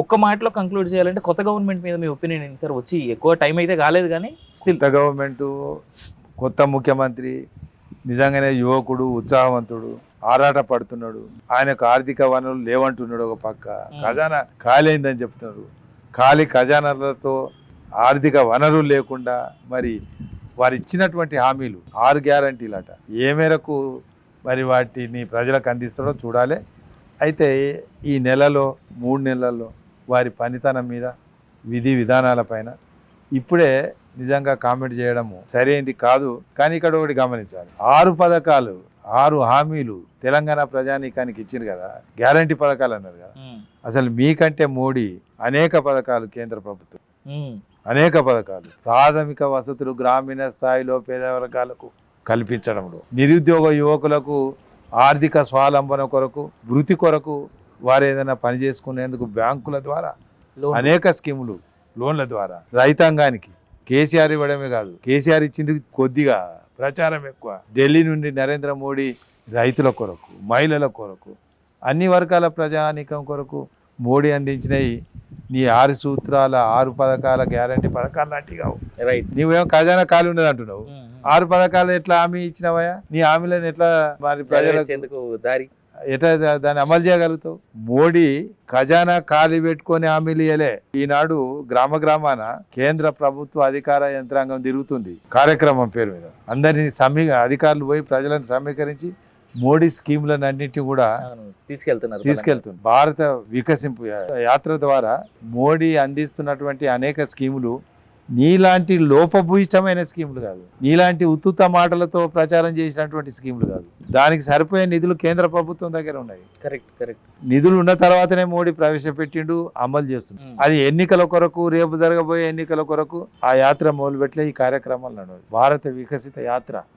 ఒక్క మాటలో కంక్లూడ్ చేయాలంటే కొత్త గవర్నమెంట్ మీద మీ ఒపీనియన్ ఏంటి? సార్ వచ్చి ఎక్కువ టైం అయితే కాలేదు కానీ స్టిల్ కొత్త గవర్నమెంట్ కొత్త ముఖ్యమంత్రి నిజంగానే యువకుడు ఉత్సాహవంతుడు ఆరాట పడుతున్నాడు. ఆయనకు ఆర్థిక వనరులు లేవంటున్నాడు ఒక పక్క. ఖజానా ఖాళీ అయిందని చెప్తున్నారు. ఖాళీ ఖజానాలతో ఆర్థిక వనరులు లేకుండా మరి వారు ఇచ్చినటువంటి హామీలు ఆరు గ్యారంటీలట. ఏ మేరకు మరి వాటిని ప్రజలకు అందిస్తాడో చూడాలి. అయితే ఈ నెలలో మూడు నెలల్లో వారి పనితనం మీద విధి విధానాలపైన ఇప్పుడే నిజంగా కామెంట్ చేయడము సరైనది కాదు. కానీ ఇక్కడ ఒకటి గమనించాలి. ఆరు పథకాలు ఆరు హామీలు తెలంగాణ ప్రజానీకానికి ఇచ్చింది కదా గ్యారంటీ పథకాలు అన్నారు కదా. అసలు మీకంటే మోడీ అనేక పథకాలు కేంద్ర ప్రభుత్వం. అనేక పథకాలు. ప్రాథమిక వసతులు గ్రామీణ స్థాయిలో పేద వర్గాలకు కల్పించడంలో నిరుద్యోగ యువకులకు ఆర్థిక స్వావలంబన కొరకు వృత్తి కొరకు వారు ఏదైనా పని చేసుకునేందుకు బ్యాంకుల ద్వారా అనేక స్కీములు లోన్ల ద్వారా. రైతాంగానికి కేసీఆర్ ఇవ్వడమే కాదు కేసీఆర్ ఇచ్చింది కొద్దిగా ప్రచారం ఎక్కువ. ఢిల్లీ నుండి నరేంద్ర మోడీ రైతుల కొరకు మహిళల కొరకు అన్ని వర్గాల ప్రజానీకం కొరకు మోడీ అందించినవి నీ ఆరు సూత్రాల ఆరు పథకాల గ్యారంటీ పథకాలు లాంటివి కావు. రైట్. నీవేమో ఖజానా ఖాళీ ఉన్నది అంటున్నావు. ఆరు పథకాలు ఎట్లా హామీ ఇచ్చినవయా నీ హామీలను ఎట్లా మరి ప్రజలకు దారి ఎట్లా దాన్ని అమలు చేయగలుగుతావు? మోడీ ఖజానా ఖాళీ పెట్టుకొని హామీలు ఇయ్యలే. ఈనాడు గ్రామ గ్రామాన కేంద్ర ప్రభుత్వ అధికార యంత్రాంగం తిరుగుతుంది కార్యక్రమం పేరు మీద. అందరినీ సమీ అధికారులు పోయి ప్రజలను సమీకరించి మోడీ స్కీములను అన్నింటినీ కూడా తీసుకెళ్తున్నారు తీసుకెళ్తుంది భారత వికసింపు యాత్ర ద్వారా మోడీ అందిస్తున్నటువంటి అనేక స్కీములు నీలాంటి లోపభూయిష్టమైన స్కీములు కాదు. నీలాంటి ఉత్తుత మాటలతో ప్రచారం చేసినటువంటి స్కీములు కాదు. దానికి సరిపోయే నిధులు కేంద్ర ప్రభుత్వం దగ్గర ఉన్నాయి. Correct correct. నిధులు ఉన్న తర్వాతనే మోడీ ప్రవేశపెట్టిండు అమలు చేస్తుంది అది ఎన్నికల కొరకు రేపు జరగబోయే ఎన్నికల కొరకు ఆ యాత్ర మొదలుపెట్లే ఈ కార్యక్రమాలు నడవాలి భారత వికసిత యాత్ర.